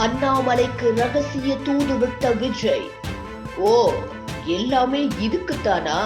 அண்ணாமலைக்கு ரகசிய தூது விட்ட விஜய். ஓ எல்லாமே இதுக்குத்தானா?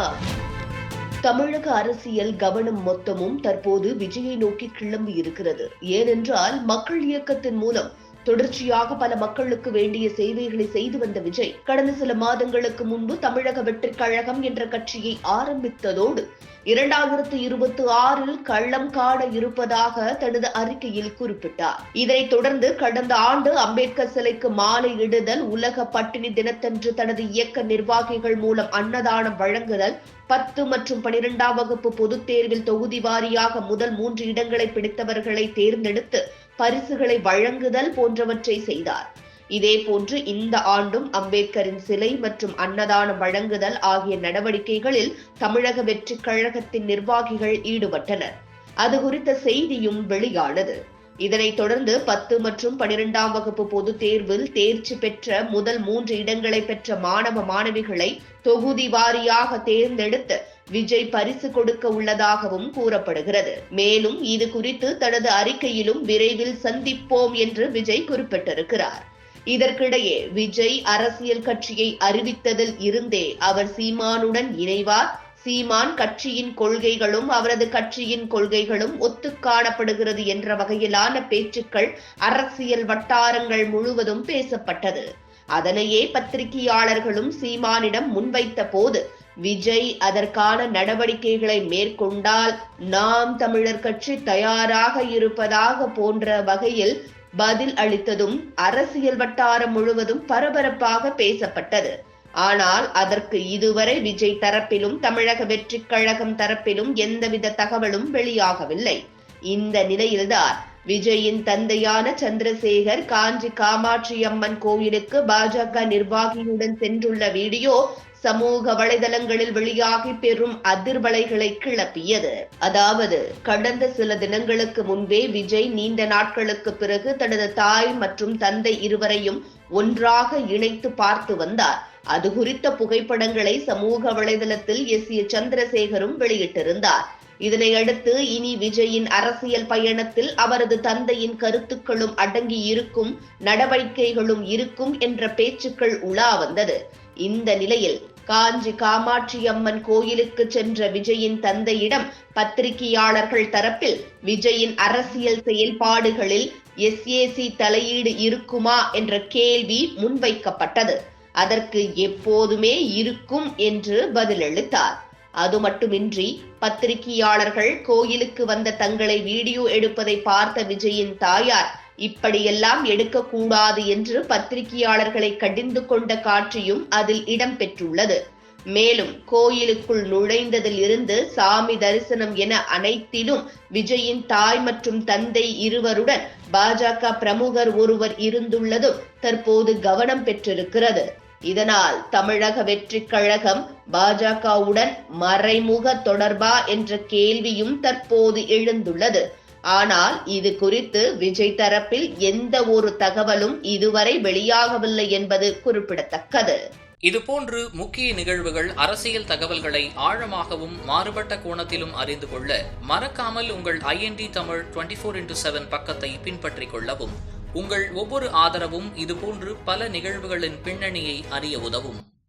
தமிழக அரசியல் கவனம் மொத்தமும் தற்போது விஜயை நோக்கி கிளம்பி இருக்கிறது. ஏனென்றால் மக்கள் இயக்கத்தின் மூலம் தொடர்ச்சியாக பல மக்களுக்கு வேண்டிய சேவைகளை செய்து வந்த விஜய் கடந்த சில மாதங்களுக்கு முன்பு தமிழக வெற்றிக் கழகம் என்ற கட்சியை ஆரம்பித்ததோடு இரண்டாயிரத்து இருபத்தி ஆறில் கள்ளம் காட இருப்பதாக தனது அறிக்கையில் குறிப்பிட்டார். இதனைத் தொடர்ந்து கடந்த ஆண்டு அம்பேத்கர் சிலைக்கு மாலை இடுதல் உலக பட்டினி தினத்தன்று தனது இயக்க நிர்வாகிகள் மூலம் அன்னதானம் வழங்குதல் பத்து மற்றும் பனிரெண்டாம் வகுப்பு பொதுத் தேர்வில் தொகுதி வாரியாக முதல் மூன்று இடங்களை பிடித்தவர்களை தேர்ந்தெடுத்து பரிசுகளை வழங்குதல் போன்றவற்றை செய்தார். இதேபோன்று இந்த ஆண்டும் அம்பேத்கரின் சிலை மற்றும் அன்னதானம் வழங்குதல் ஆகிய நடவடிக்கைகளில் தமிழக வெற்றிக் கழகத்தின் நிர்வாகிகள் ஈடுபட்டனர். அது குறித்த செய்தியும் வெளியானது. இதனைத் தொடர்ந்து பத்து மற்றும் பனிரெண்டாம் வகுப்பு பொதுத் தேர்வில் தேர்ச்சி பெற்ற முதல் மூன்று இடங்களை பெற்ற மாணவ மாணவிகளை தொகுதி வாரியாக தேர்ந்தெடுத்து விஜய் பரிசு கொடுக்க உள்ளதாகவும் கூறப்படுகிறது. மேலும் இது குறித்து தனது அறிக்கையிலும் விரைவில் சந்திப்போம் என்று விஜய் குறிப்பிட்டிருக்கிறார். இதற்கிடையே விஜய் அரசியல் கட்சியை அறிவித்ததில் இருந்தே அவர் சீமானுடன் இணைவார். சீமான் கட்சியின் கொள்கைகளும் அவரது கட்சியின் கொள்கைகளும் ஒத்து காணப்படுகிறது என்ற வகையிலான பேச்சுக்கள் அரசியல் வட்டாரங்கள் முழுவதும் பேசப்பட்டது. அதனையே பத்திரிகையாளர்களும் சீமானிடம் முன்வைத்த போது விஜய் அதற்கான நடவடிக்கைகளை மேற்கொண்டால் நாம் தமிழர் கட்சி தயாராக இருப்பதாக போன்ற வகையில் பதில் அளித்ததும் அரசியல் வட்டாரம் முழுவதும் பரபரப்பாக பேசப்பட்டது. ஆனால் அதற்கு இதுவரை விஜய் தரப்பிலும் தமிழக வெற்றி கழகம் தரப்பிலும் எந்தவித தகவலும் வெளியாகவில்லை. இந்த நிலையில்தான் விஜயின் தந்தையான சந்திரசேகர் காஞ்சி காமாட்சி அம்மன் கோயிலுக்கு பாஜக நிர்வாகியுடன் சென்றுள்ள வீடியோ சமூக வலைதளங்களில் வெளியாகி பெரும் அதிர்வலைகளை கிளப்பியது. அதாவது கடந்த சில தினங்களுக்கு முன்பே விஜய் நீண்ட நாட்களுக்கு பிறகு தனது தாய் மற்றும் தந்தை இருவரையும் ஒன்றாக இணைத்து பார்த்து வந்தார். அது குறித்த புகைப்படங்களை சமூக வலைதளத்தில் எஸ். ஏ. சந்திரசேகரும் வெளியிட்டிருந்தார். இதனையடுத்து இனி விஜயின் அரசியல் பயணத்தில் அவரது தந்தையின் கருத்துக்களும் அடங்கி இருக்கும் நடவடிக்கைகளும் இருக்கும் என்ற பேச்சுக்கள் உலா வந்தது. இந்த நிலையில் காஞ்சி காமாட்சி அம்மன் கோயிலுக்கு சென்ற விஜயின் தந்தையிடம் பத்திரிகையாளர்கள் தரப்பில் விஜயின் அரசியல் செயல்பாடுகளில் எஸ்ஏசி தலையீடு இருக்குமா என்ற கேள்வி முன்வைக்கப்பட்டது. அதற்கு எப்போதுமே இருக்கும் என்று பதிலளித்தார். அது மட்டுமின்றி பத்திரிகையாளர்கள் கோயிலுக்கு வந்த தங்களை வீடியோ எடுப்பதை பார்த்த விஜயின் தாயார் இப்படியெல்லாம் எடுக்கக்கூடாது என்று பத்திரிகையாளர்களை கடிந்து கொண்ட காட்சியும் அதில் இடம்பெற்றுள்ளது. மேலும் கோயிலுக்குள் நுழைந்ததில் இருந்து சாமி தரிசனம் என அனைத்திலும் விஜயின் தாய் மற்றும் தந்தை இருவருடன் பாஜக பிரமுகர் ஒருவர் இருந்துள்ளதும் தற்போது கவனம் பெற்றிருக்கிறது. இதனால் தமிழக வெற்றிக் கழகம் பாஜகவுடன் மறைமுக தொடர்பா என்ற கேள்வியும் தற்போது எழுந்துள்ளது. ஆனால் இது குறித்து விஜய் தரப்பில் எந்த ஒரு தகவலும் இதுவரை வெளியாகவில்லை என்பது குறிப்பிடத்தக்கது. இதுபோன்று முக்கிய நிகழ்வுகள் அரசியல் தகவல்களை ஆழமாகவும் மாறுபட்ட கோணத்திலும் அறிந்து கொள்ள மறக்காமல் உங்கள் INT Tamil twenty four into seven பக்கத்தை பின்பற்றிக் கொள்ளவும். உங்கள் ஒவ்வொரு ஆதரவும் இதுபோன்று பல நிகழ்வுகளின் பின்னணியை அறிய உதவும்.